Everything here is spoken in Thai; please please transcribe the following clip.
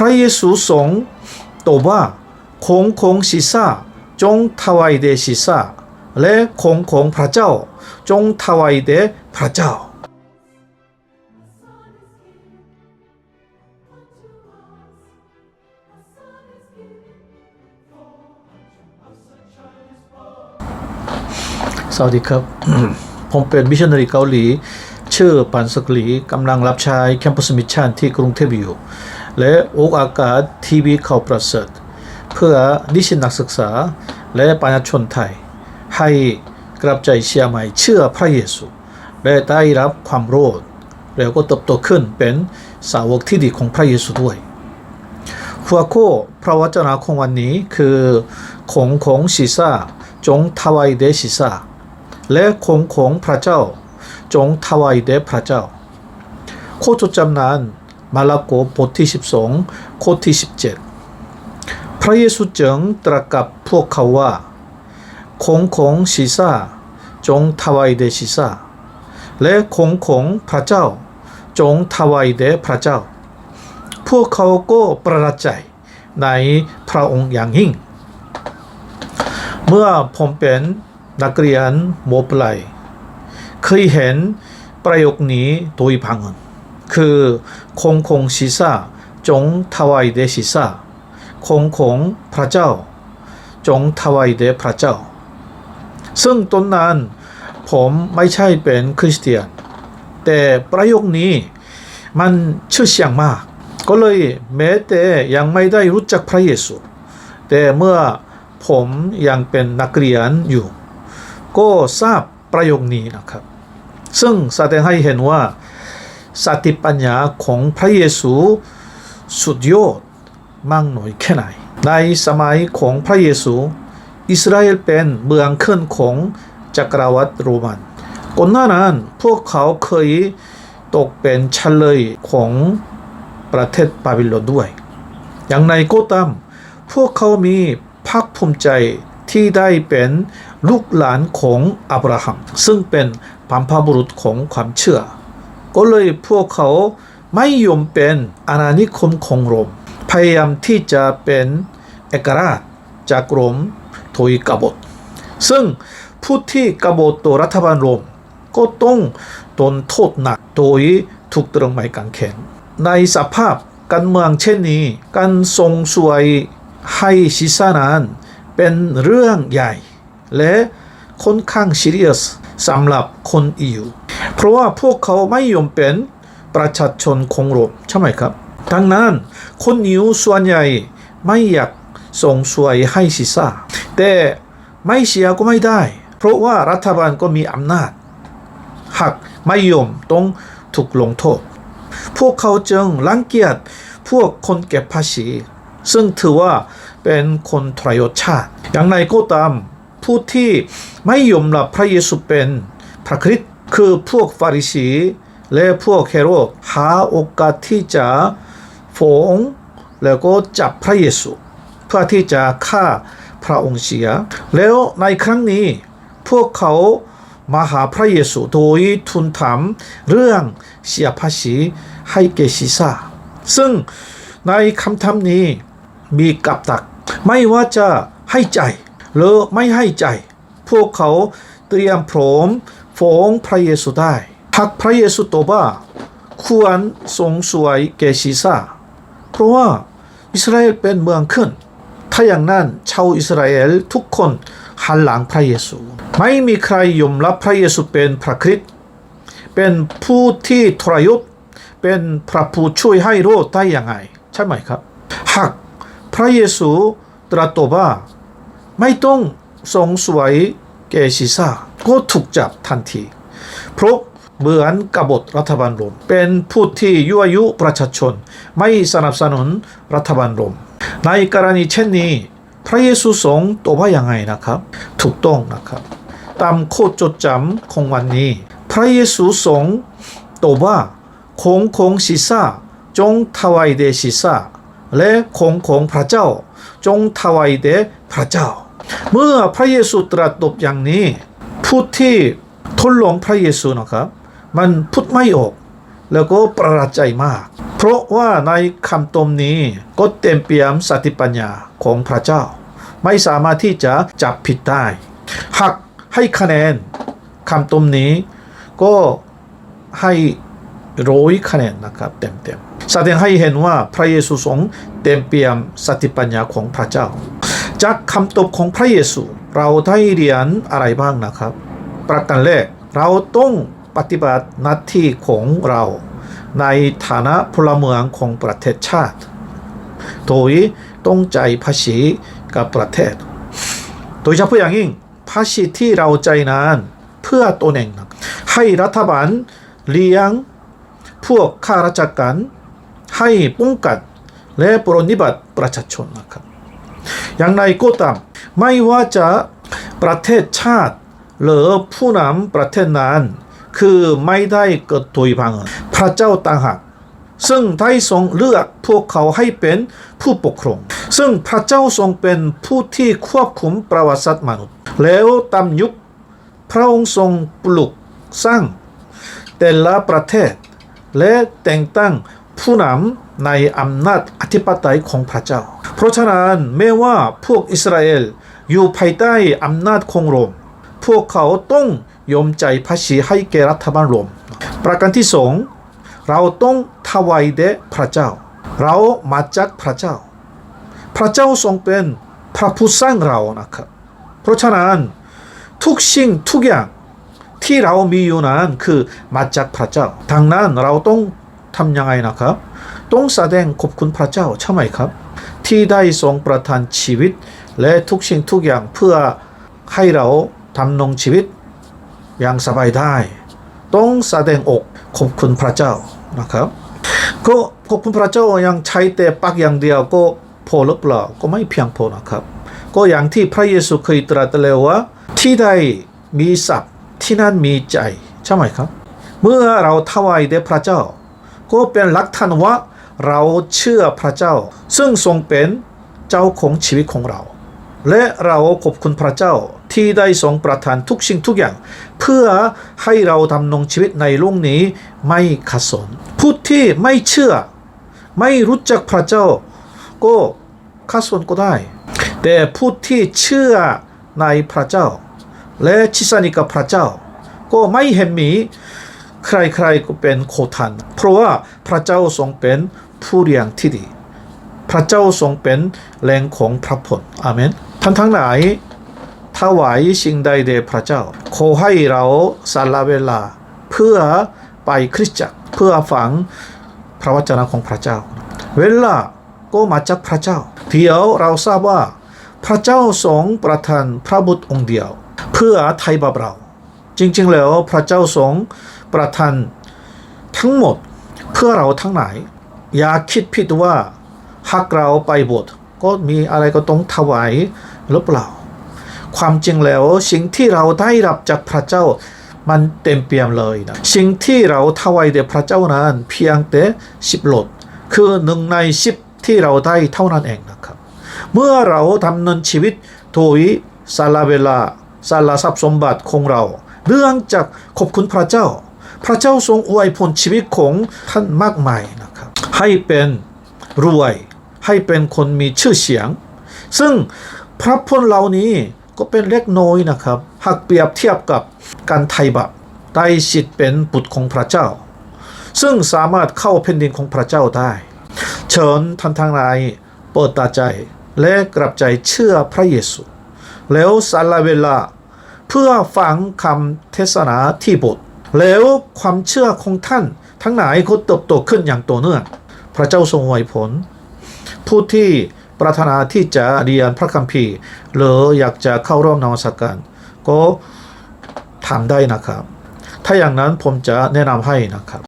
พระเยซูทรงตอบว่าของของศีรษะจงถวายแด่ศีรษะและของของพระเจ้า จงถวายแด่พระเจ้าสวัสดีครับ ผมเป็นมิชชันนารีเกาหลี ชื่อปันสกลีกำลังรับใช้แคมปัสมิชชั่นที่กรุงเทพอยู่ และออกอากาศทีวีข่าวประเสริฐเพื่อนิสิตนักศึกษาและประชาชนไทย ให้กลับใจเชื่อใหม่เชื่อพระเยซูและได้รับความรอดแล้วก็เติบโตขึ้นเป็นสาวกที่ดีของพระเยซูด้วยหัวข้อพระวจนะของวันนี้คือของของศีรษะจงถวายแด่ศีรษะและของของพระเจ้า จงถวายแด่พระเจ้าโคจดจำนาน มาระโกบทที่ 12 โคที่ 17 พระเยซูจึงตรัสกับพวกเขาว่าของของศีรษะจงถวายแด่ศีรษะและของของพระเจ้า จงถวายแด่พระเจ้า พวกเขาก็ประหลาดใจในพระองค์อย่างยิ่ง เมื่อผมเป็นนักเรียนมปลายเคยเห็นประโยคนี้โดยพังน คือคงคงศีรษะจงถวายแด่ศีรษะคงคงพระเจ้า จงถวายแด่พระเจ้า ซึ่งตอนนั้นผมไม่ใช่เป็นคริสเตียน แต่ประโยคนี้มันชื่อเสียงมาก ก็เลยแม้แต่ยังไม่ได้รู้จักพระเยซู แต่เมื่อผมยังเป็นนักเรียนอยู่ ก็ทราบประโยคนี้นะครับ ซึ่งแสดงให้เห็นว่า สติปัญญาของพระเยซูสุดยอดมากน้อยแค่ไหน ในสมัยของพระเยซู อิสราเอลเป็นเมืองขึ้นของจักรวรรดิโรมันก่อนหน้านั้นพวกเขาเคยตกเป็นเฉลยของประเทศบาบิโลนด้วย อย่างไรก็ตามพวกเขามีภาคภูมิใจที่ได้เป็นลูกหลานของอับราฮัม ซึ่งเป็นพัมพบุรุษของความเชื่อ ก็เลยพวกเขาไม่ยอมเป็นอาณานิคมของโรมพยายามที่จะเป็นเอกราชจากโรมโดยกบฏ ซึ่งผู้ที่กบฏต่อรัฐบาลโรมก็ต้องโดนโทษหนักโดยถูกตรึงไม้กางเขนในสภาพการเมืองเช่นนี้ การทรงสวยให้ศีรษะนั้นเป็นเรื่องใหญ่ และค่อนข้างซีเรียสสำหรับคนอิว เพราะว่าพวกเขาไม่ยอมเป็นประชาชนของโรมใช่ไหมครับ ดังนั้นคนอิวส่วนใหญ่ไม่อยากทรงสวยให้ศีรษะแต่ไม่เสียก็ไม่ได้ เพราะว่ารัฐบาลก็มีอำนาจ หากไม่ยอมต้องถูกลงโทษ พวกเขาจึงรังเกียจพวกคนเก็บภาษี ซึ่งถือว่าเป็นคนทรยศชาติ อย่างไรก็ตามผู้ที่ไม่ยอมรับพระเยซูเป็นพระคริสต์ คือพวกฟาริสีและพวกเฮโรดหาโอกาสที่จะฟงแล้วก็จับพระเยซู เพื่อที่จะฆ่าพระองค์เสีย แล้วในครั้งนี้พวกเขามาหาพระเยซูโดยทูลถามเรื่องเสียภาษีให้แก่ศีรษะซึ่งในคำถามนี้มีกับตัก ไม่ว่าจะให้ใจหรือไม่ให้ใจ พวกเขาเตรียมพร้อม ฟ้องพระเยซูได้หากพระเยซูตอบว่าควรทรงสวยแก่ศีรษะเพราะว่าอิสราเอลเป็นเมืองขึ้น ถ้าอย่างนั้นชาวอิสราเอลทุกคนหันหลังพระเยซู ไม่มีใครยอมรับพระเยซูเป็นพระคริสต์เป็นผู้ที่ทรยศเป็นพระผู้ช่วยให้รอดได้อยังไง ใช่ไหมครับหากพระเยซูตรัสตอบว่าไม่ต้องทรงสวยแก่ศีรษะ ก็ถูกจับทันที เพราะเหมือนกบฏรัฐบาลรมเป็นผู้ที่ยั่วยุประชาชน ไม่สนับสนุนรัฐบาลรมในกรณีเช่นนี้ พระเยซูทรงตอบว่ายังไงนะครับ ถูกต้องนะครับ ตามโคดจดจำของวันนี้ พระเยซูทรงตอบว่าของของศีรษะจงถวายแด่ศีรษะและของของพระเจ้า จงถวายแด่พระเจ้า เมื่อพระเยซูตรัสตบอย่างนี้ ผู้ที่ทดลองพระเยซูนะครับ มันพูดไม่ออก แล้วก็ประหลาดใจมาก เพราะว่าในคำตมนี้ก็เต็มเปี่ยมสติปัญญาของพระเจ้า ไม่สามารถที่จะจับผิดได้หากให้คะแนนคำตมนี้ ก็ให้ร้อยคะแนนนะครับเต็มๆแสดงให้เห็นว่าพระเยซูทรงเต็มเปี่ยมสติปัญญาของพระเจ้า จากคำตอบของพระเยซู เราได้เรียนอะไรบ้างนะครับ ประการแรกเราต้องปฏิบัติหน้าที่ของเรา ในฐานะพลเมืองของประเทศชาติ โดยต้องจ่ายภาษีกับประเทศ โดยเฉพาะอย่างยิ่งภาษีที่เราจ่ายนั้นเพื่อตัวเองนะให้รัฐบาลเลี้ยงพวกข้าราชการให้ป้องกันและปรนนิบัติประชาชนนะครับ อย่างไรก็ตามไม่ว่าจะประเทศชาติ หรือผู้นำประเทศนั้น คือไม่ได้เกิดโดยบังเอิญพระเจ้าต่างหากซึ่งได้ทรงเลือกพวกเขาให้เป็นผู้ปกครอง ซึ่งพระเจ้าทรงเป็นผู้ที่ควบคุมประวัติศาสตร์มนุษย์ แล้วตามยุคพระองค์ทรงปลุกสร้าง แต่ละประเทศ และแต่งตั้ง ผู้นำในอำนาจอธิปไตยของพระเจ้า เพราะฉะนั้นแม้ว่าพวกอิสราเอลอยู่ภายใต้อำนาจของโรม พวกเขาต้องยอมใจายภาษีให้แก่รัฐบาลโรม ประการที่สองเราต้องถวายแด่พระเจ้า เรามาจากพระเจ้า พระเจ้าทรงเป็นพระผู้สร้างเรานะครับ เพราะฉะนั้นทุกสิ่งทุกอย่างที่เรามีอยู่นั้นคือมาจากพระเจ้าทางนั้นเราต้อง ทำยังไงนะครับ ต้องแสดงขอบคุณพระเจ้าใช่ไหมครับ ที่ได้ทรงประทานชีวิต และทุกสิ่งทุกอย่างเพื่อให้เราทำนงชีวิตอย่างสบายได้ ต้องแสดงอกขอบคุณพระเจ้านะครับก็ขอบคุณพระเจ้ายังใช้แต่ปากอย่างเดียวก็พอหรือเปล่าก็ไม่เพียงพอนะครับ ก็อย่างที่พระเยซูเคยตรัสแล้วว่า ที่ใดมีทรัพย์ที่นั่นมีใจใช่ไหมครับ เมื่อเราถวายแด่พระเจ้า ก็เป็นหลักฐานว่าเราเชื่อพระเจ้า ซึ่งทรงเป็นเจ้าของชีวิตของเรา และเราขอบคุณพระเจ้าที่ได้ทรงประทานทุกสิ่งทุกอย่าง เพื่อให้เราดำรงชีวิตในโลกนี้ไม่ขัดสนผู้ที่ไม่เชื่อ ไม่รู้จักพระเจ้า ก็ขัดสนก็ได้ แต่ผู้ที่เชื่อในพระเจ้า และชิสนิกับพระเจ้า ก็ไม่เห็นมี ใครๆก็เป็นโคทัน เพราะว่าพระเจ้าทรงเป็นผู้เลี้ยงที่ดี พระเจ้าทรงเป็นแหล่งของพระผลอาเมนท่านทั้งหลายถวายสิ่งใดแด่พระเจ้า ขอให้เราสละเวลา เพื่อไปคริสตจักรเพื่อฟังพระวจนะของพระเจ้า เวลาก็มาจากพระเจ้า เดี๋ยวเราทราบว่า พระเจ้าทรงประทานพระบุตรองค์เดียว เพื่อไถ่บาปเรา จริงๆแล้วพระเจ้าทรง ประทานทั้งหมดเพื่อเราทั้งหลาย อย่าคิดผิดว่าหากเราไปบสถ์ก็มีอะไรก็ต้องถวายหรือเปล่า ความจริงแล้วสิ่งที่เราได้รับจากพระเจ้ามันเต็มเปี่ยมเลยนะสิ่งที่เราถวายแด่พระเจ้านั้นเพียงแต่สิบโหลดคือหนึ่งในสิบที่เราได้เท่านั้นเองนะครับ เมื่อเราดำเนินชีวิตโดยสาละเวลาสาละทรัพย์สมบัติของเรา เรื่องจากขอบคุณพระเจ้า พระเจ้าทรงอวยพรชีวิตของท่านมากมายนะครับให้เป็นรวยให้เป็นคนมีชื่อเสียง ซึ่งพระพรเหล่านี้ก็เป็นเล็กน้อยนะครับหากเปรียบเทียบกับการไถ่บาปได้สิทธิ์เป็นบุตรของพระเจ้า ซึ่งสามารถเข้าแผ่นดินของพระเจ้าได้ เชิญท่านทั้งหลายเปิดตาใจและกลับใจเชื่อพระเยซู แล้วสละเวลาเพื่อฟังคำเทศนาที่บท แล้วความเชื่อของท่าน ทั้งหลายก็เติบโตขึ้นอย่างต่อเนื่องพระเจ้าทรงไวยผล ผู้ที่ปรารถนาที่จะเรียนพระคัมภีร์ หรืออยากจะเข้าร่วมนมัสการก็ทำได้นะครับ ถ้าอย่างนั้นผมจะแนะนำให้นะครับ